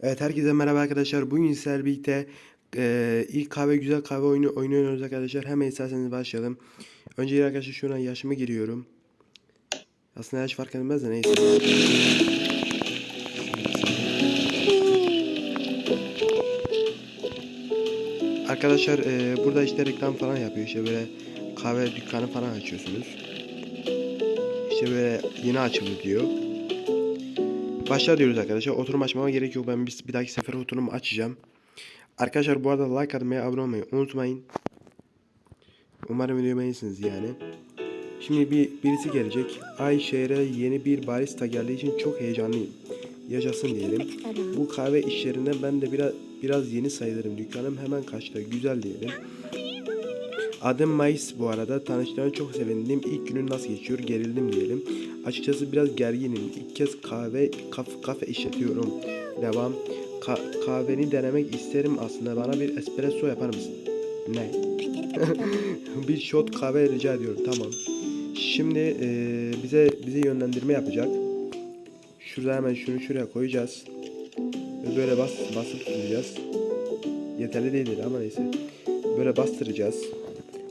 Evet herkese merhaba arkadaşlar. Bugün sizlerle birlikte eee, ilk kahve güzel kahve oyunu oynuyoruz arkadaşlar. Hemen isterseniz başlayalım. Önce arkadaşlar şuna yaşımı giriyorum. Aslında yaş fark etmez de neyse. Arkadaşlar eee, burada işte reklam falan yapıyor. İşte böyle kahve dükkanı falan açıyorsunuz. İşte böyle yeni açıldı diyor. Başla diyoruz arkadaşlar. Oturum açmama gerek yok. Ben bir, bir dahaki sefer oturum açacağım. Arkadaşlar bu arada like atmayı, abone olmayı unutmayın. Umarım videoyu beğenirsiniz yani. Şimdi bir birisi gelecek. Ay şehre yeni bir barista geldiği için çok heyecanlıyım. Yaşasın diyelim. Bu kahve işlerinden ben de biraz biraz yeni sayılırım. Dükkanım hemen kaçta. Güzel diyelim. Adım Mayıs bu arada. Tanıştığıma çok sevindim. İlk günün nasıl geçiyor? Gerildim diyelim. Açıkçası biraz gerginim. İlk kez kahve kaf, kafe işletiyorum. Devam. Ka- kahveni denemek isterim aslında. Bana bir espresso yapar mısın? Ne? bir shot kahve rica ediyorum. Tamam. Şimdi eee, bize bize yönlendirme yapacak. Şurada hemen şunu şuraya koyacağız. Ve böyle bas basıp tutacağız. Yeterli değildir ama neyse. Böyle bastıracağız.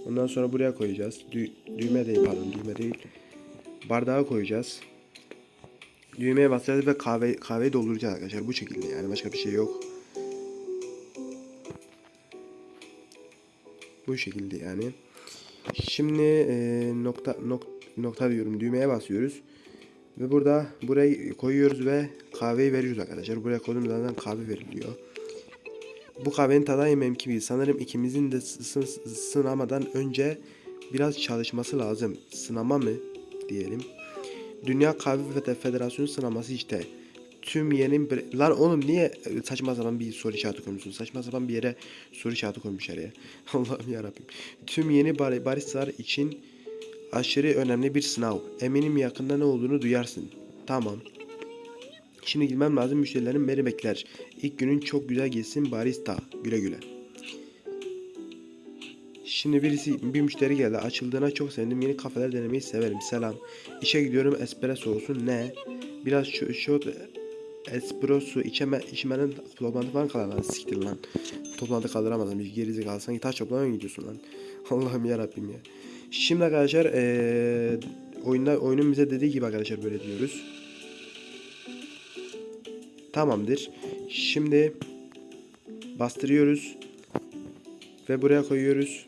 Ondan sonra buraya koyacağız. Dü düğme değil pardon düğme değil. Bardağa koyacağız. Düğmeye basacağız ve kahve kahveyi dolduracağız arkadaşlar bu şekilde yani başka bir şey yok. Bu şekilde yani. Şimdi e, nokta nok, nokta diyorum düğmeye basıyoruz. Ve burada burayı koyuyoruz ve kahveyi veriyoruz arkadaşlar. Buraya koyduğumuz zaman kahve veriliyor. Bu kahvenin tadı yemem gibi. Sanırım ikimizin de sı- sı- sınamadan önce biraz çalışması lazım. Sınama mı diyelim. Dünya Kahve Fede- Federasyonu sınaması işte. Tüm yeni lan oğlum niye saçma sapan bir soru işareti koymuşsun? Saçma sapan bir yere soru işareti koymuşlar ya. Allah'ım ya Tüm yeni bar baristalar için aşırı önemli bir sınav. Eminim yakında ne olduğunu duyarsın. Tamam. Şimdi gitmem lazım. Müşterilerim beni bekler. İlk günün çok güzel geçsin barista. Güle güle. Şimdi birisi bir müşteri geldi. Açıldığına çok sevindim. Yeni kafeler denemeyi severim. Selam. İşe gidiyorum. Espresso olsun. Ne? Biraz şu shot espresso içeme, içmeden toplantı falan kalır lan. Siktir lan. Toplantı kaldıramazsın. Bir gerizekalı. Sanki taş toplamaya gidiyorsun lan? Allah'ım yarabbim ya. Şimdi arkadaşlar eee oyunda oyunun bize dediği gibi arkadaşlar böyle diyoruz. Tamamdır. Şimdi bastırıyoruz ve buraya koyuyoruz.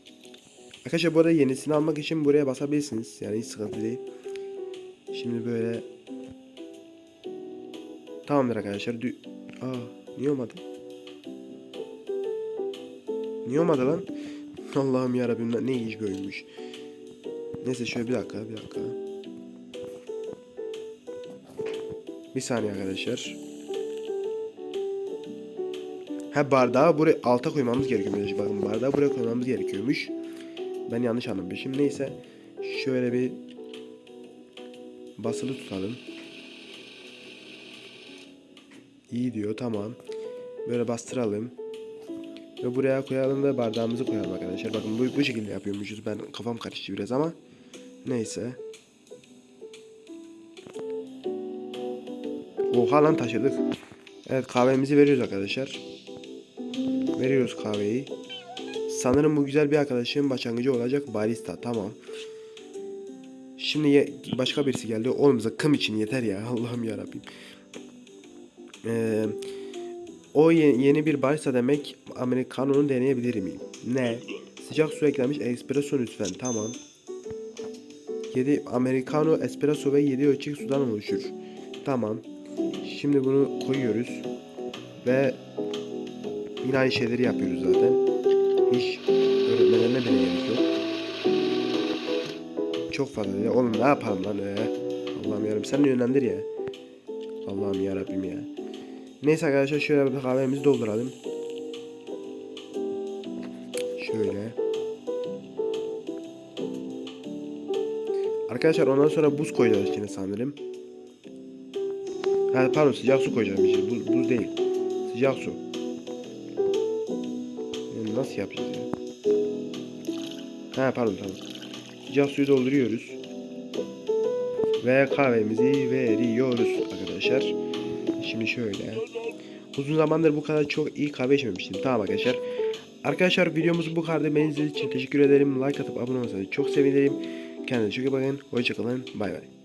Arkadaşlar bu arada yenisini almak için buraya basabilirsiniz. Yani hiç sıkıntı değil. Şimdi böyle Tamamdır arkadaşlar. Dü Aa, niye olmadı? Niye olmadı lan? Allah'ım yarabbim ne iş bölmüş. Neyse şöyle bir dakika bir dakika. Bir saniye arkadaşlar. Ha bardağı buraya alta koymamız gerekiyormuş. Bakın bardağı buraya koymamız gerekiyormuş. Ben yanlış anlamışım. Neyse. Şöyle bir basılı tutalım. İyi diyor. Tamam. Böyle bastıralım. Ve buraya koyalım ve bardağımızı koyalım arkadaşlar. Bakın bu, bu şekilde yapıyormuşuz. Ben kafam karıştı biraz ama. Neyse. Oha lan taşıdık. Evet kahvemizi veriyoruz arkadaşlar. Veriyoruz kahveyi. Sanırım bu güzel bir arkadaşım başlangıcı olacak barista. Tamam. Şimdi ye- başka birisi geldi. Oğlum zıkkım için yeter ya. Allah'ım yarabbim. Ee, o ye- yeni bir barista demek Americano'nu deneyebilir miyim? Ne? Sıcak su eklenmiş espresso lütfen. Tamam. 7 Americano, espresso ve 7 ölçek sudan oluşur. Tamam. Şimdi bunu koyuyoruz. Ve aynı şeyleri yapıyoruz zaten. Hiç öğretmenlerine bile gerek yok. Çok fazla ya. Oğlum ne yapalım lan ee? Allah'ım yarabbim sen yönlendir ya. Allah'ım yarabbim ya. Neyse arkadaşlar şöyle bir kahvemizi dolduralım. Şöyle. Arkadaşlar ondan sonra buz koyacağız içine sanırım. Ha pardon sıcak su koyacağım içine. Buz, buz değil. Sıcak su. Nasıl yapacağız ya? Ha pardon tamam. Sıcak suyu dolduruyoruz. Ve kahvemizi veriyoruz arkadaşlar. Şimdi şöyle. Uzun zamandır bu kadar çok iyi kahve içmemiştim. Tamam arkadaşlar. Arkadaşlar videomuz bu kadar. Beni izlediğiniz için teşekkür ederim. Like atıp abone olursanız çok sevinirim. Kendinize çok iyi bakın. Hoşçakalın. Bay bay.